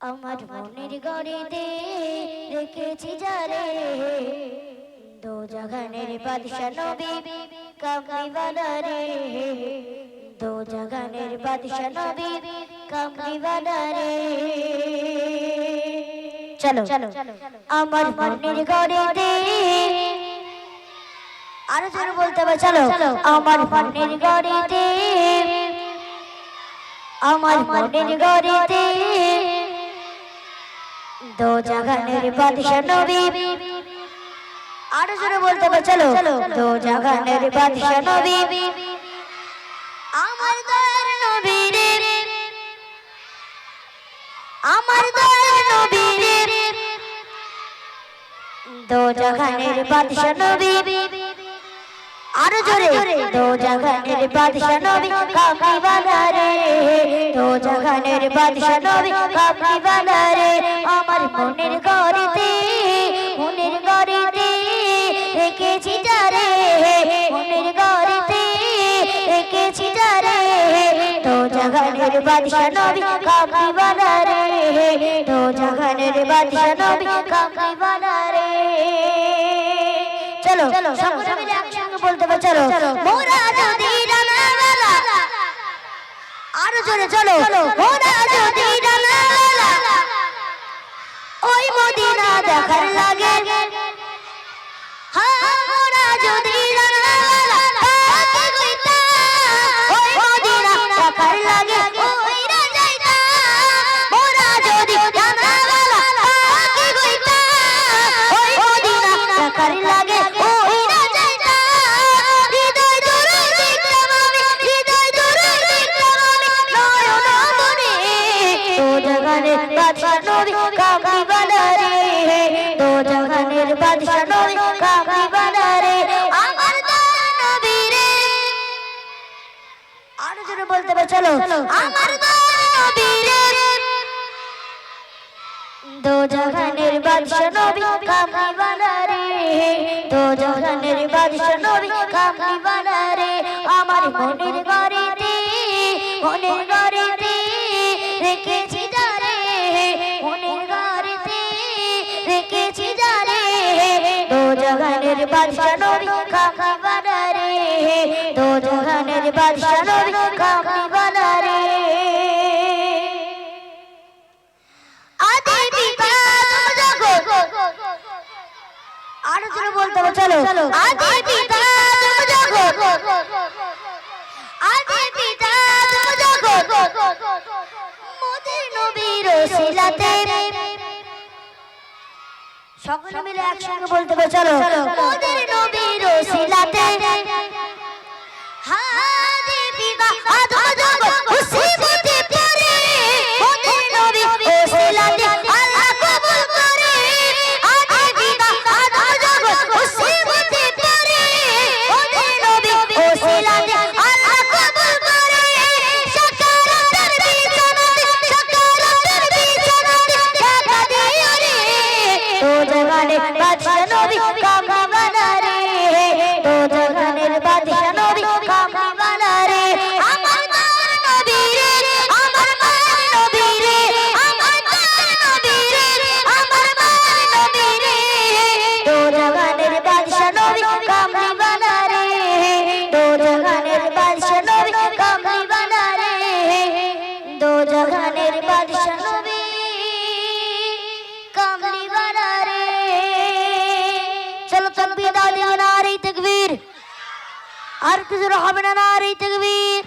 আমার মনের গড়িতে রেখেছি যারে দো জাগানের বাদশা নবী কামলিওয়ালা রে দো জাগানের বাদশা নবী কামলিওয়ালা রে চলো চলো আমার মনের গড়িতে আরও জোরে বলতে হবে চলো আমার মনের গড়িতে আমার মনের গড়িতে দো জাগানের বাদশা নবী। আরও জোরে বলতে হবে, চলো। দো জাগানের বাদশা নবী। আমার দয়ার নবী রে। আমার দয়ার নবী রে। দো জাগানের বাদশা নবী। আরও জোরে দো জাগানের বাদশা নবী কামলিওয়ালা রে দো জাগানের বাদশা নবী কামলিওয়ালা রে আমার মনের গড়িতে মনের গড়িতে রেখেছি যারে মনের গড়িতে রেখেছি যারে দো জাগানের বাদশা নবী কামলিওয়ালা রে দো জাগানের বাদশা নবী কামলিওয়ালা রে চলো সকলে মিলে বলতে হবে চলো। মোরা যদি ডানাওয়ালা আরও জোরে চলো। মোরা যদি ডানাওয়ালা ওই মদিনা দেখার লাগে। হ্যাঁ, মোরা যদি ডানাওয়ালা হাতে কইতা, ওই মদিনা দেখার লাগে। ওইরা যাইতা। মোরা যদি ডানাওয়ালা হাতে কইতা, ওই মদিনা দেখার লাগে। বাদশা নবী কামলিওয়ালা রে তো জাগানের বাদশা নবী কামলিওয়ালা রে আমার দয়ার নবী রে। আরও জোরে বলতে হবে, চলো। আমার দয়ার নবী রে। দো জাহানের বাদশা নবী কামলিওয়ালা রে দো জাহানের বাদশা নবী কামলিওয়ালা রে আমার মনের বাদশা নবী কামলিওয়ালা রে দো জাহানের বাদশা নবী কামলিওয়ালা রে আদি পিতা জগৎ। আরও জোরে বলতে হবে চলো। আদি পিতা জগৎ। আদি পিতা জগৎ। মোদের নবীর শিলাতে সকলে মিলে একসঙ্গে বলতে চলো। ওদের নবীর শিলাতে তো জগানে বাদশা নবী আর কিছু হবে না নারে তকবীর